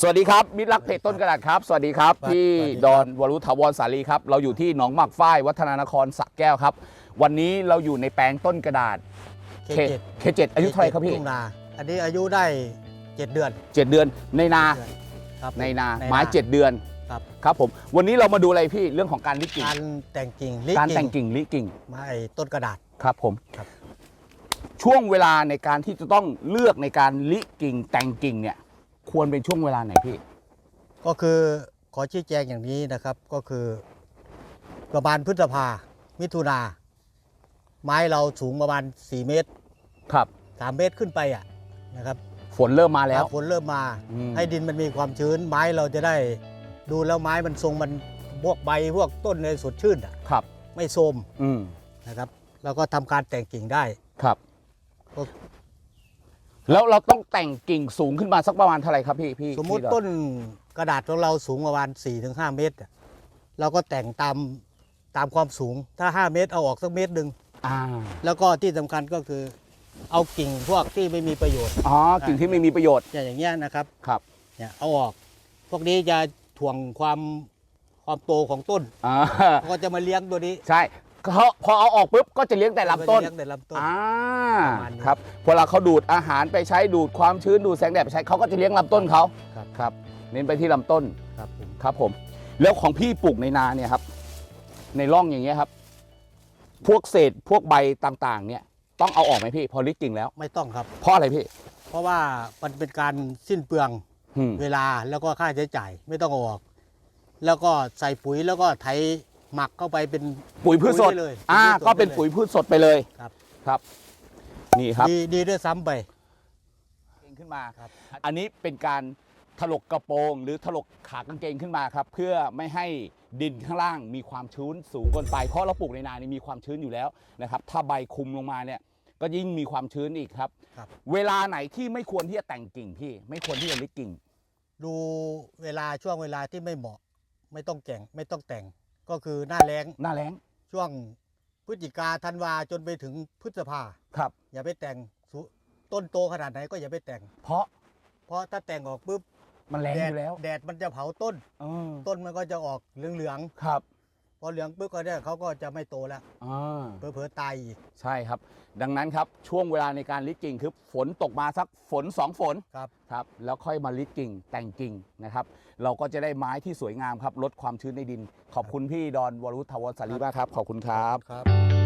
สวัสดีครับมิตรรักเพจต้นกระดาษครับ สวัสดีครับครับพี่สวัสดีครับดอนวรุธาวรสาลีครับ เราอยู่ที่หนองหมักฝ้ายวัฒนานครสระแก้วครับ วันนี้เราอยู่ในแปลงต้นกระดาษเคเคเจ็ดเคเจ็ดอายุเท่าไหร่ครับพี่ทุ่งนาอันนี้อายุได้เจ็ดเดือนเจ็ดเดือนในนาเดือนครับในนาไม้เจ็ดเดือนครับครับผมวันนี้เรามาดูอะไรพี่เรื่องของการลิกิ่งการแต่งกิ่งลิการแต่งกิ่งลิกิ่งไม้ต้นกระดาษครับผมครับช่วงเวลาในการที่จะต้องเลือกในการลิกิ่งแต่งกิ่งเนี่ย ควรเป็นช่วงเวลาไหนพี่ ก็คือขอชี้แจงอย่างนี้นะครับก็คือประมาณพฤษภา มิถุนา ไม้เราสูงประมาณ 4 เมตร ครับ 3 เมตรขึ้นไปอะนะครับ ฝนเริ่มมาแล้ว ฝนเริ่มมา อืม ให้ดินมันมีความชื้น ไม้เราจะได้ดูแล้วไม้มันทรงมันพวกใบพวกต้นเลยสดชื่นอะครับ ไม่โทรมอืมนะครับ แล้วก็ทำการแต่งกิ่งได้ ครับ ก็ แล้วเราต้องแต่งกิ่งสูงขึ้นมาสักประมาณเท่าไหร่ครับพี่พี่สมมุติพี่ดอต้นกระดาษของเราสูงประมาณ4-5เมตรอะเราก็แต่งตามตามความสูงถ้า 5 เมตรเอาออกสักเมตรหนึ่งอ่าแล้วก็ที่สำคัญก็คือเอากิ่งพวกที่ไม่มีประโยชน์อ๋อกิ่งที่ไม่มีประโยชน์อย่างอย่างเงี้ยนะครับครับเนี่ยเอาออก พวกนี้จะถ่วงความความโตของต้นอ่าก็จะมาเลี้ยงตัวนี้ ใช่ เขาพอเอาออกปุ๊บก็จะเลี้ยงแต่ลำต้น เลี้ยงแต่ลำต้น อ่าประมาณนี้ครับพอเราเขาดูดอาหารไปใช้ดูดความชื้นดูดแสงแดดไปใช้เขาก็จะเลี้ยงลำต้นเขาครับ ครับ เน้นไปที่ลำต้นครับผมครับผม แล้วของพี่ปลูกในนาเนี่ยครับ ในร่องอย่างเงี้ยครับ พวกเศษพวกใบต่างๆ เนี่ย ต้องเอาออกไหมพี่ พอริดกิ่งแล้ว ไม่ต้องครับ เพราะอะไรพี่เพราะว่ามันเป็นการสิ้นเปลืองอืมเวลาแล้วก็ค่าใช้จ่ายไม่ต้องเอาออก แล้วก็ใส่ปุ๋ยแล้วก็ไถ หมักเข้าไปเป็นปุ๋ยพืชสด ได้เลยอ่าปุ๋ยพืชสดก็เป็นได้เลยปุ๋ยพืชสดไปเลยครับ ครับ นี่ครับ ดีดีด้วยซ้ำไป ขึ้นมา ครับ อันนี้เป็นการถลกกระโปรงหรือถลกขากางเกงขึ้นมาครับ เพื่อไม่ให้ดินข้างล่างมีความชื้นสูงเกินไป เพราะเราปลูกในนานี่มีความชื้นอยู่แล้วนะครับ ถ้าใบคลุมลงมาเนี่ย ก็ยิ่งมีความชื้นอีกครับ ครับ เวลาไหนที่ไม่ควรที่จะแต่งกิ่งพี่ ไม่ควรที่จะลิดกิ่ง ดูเวลาช่วงเวลาที่ไม่เหมาะ ไม่ต้องแก่งไม่ต้องแต่ง ก็คือหน้าแล้งหน้าแล้งช่วงพฤศจิกาธันวาจนไปถึงพฤษภาครับ อย่าไปแต่งสุต้นโตขนาดไหนก็อย่าไปแต่ง เพราะเพราะถ้าแต่งออกปุ๊บมันแรงแดอดยู่แล้ว แดดมันจะเผาต้น เออต้นมันก็จะออกเหลืองครับๆพ อเหลืองปุ๊บก็เนี่ยเขาก็จะไม่โตแล้วอ่า เผลอๆตายอีกใช่ครับ ดังนั้นครับช่วงเวลาในการลิดกิ่งคือฝนตกมาสักฝนสองฝนครับ ครับแล้วค่อยมาลิดกิ่งแต่งกิ่งนะครับเราก็จะได้ไม้ที่สวยงามครับลดความชื้นในดิน ขอบคุณพี่ดอนวรุธทวรสารีมากครับ ขอบคุณครับ ครับ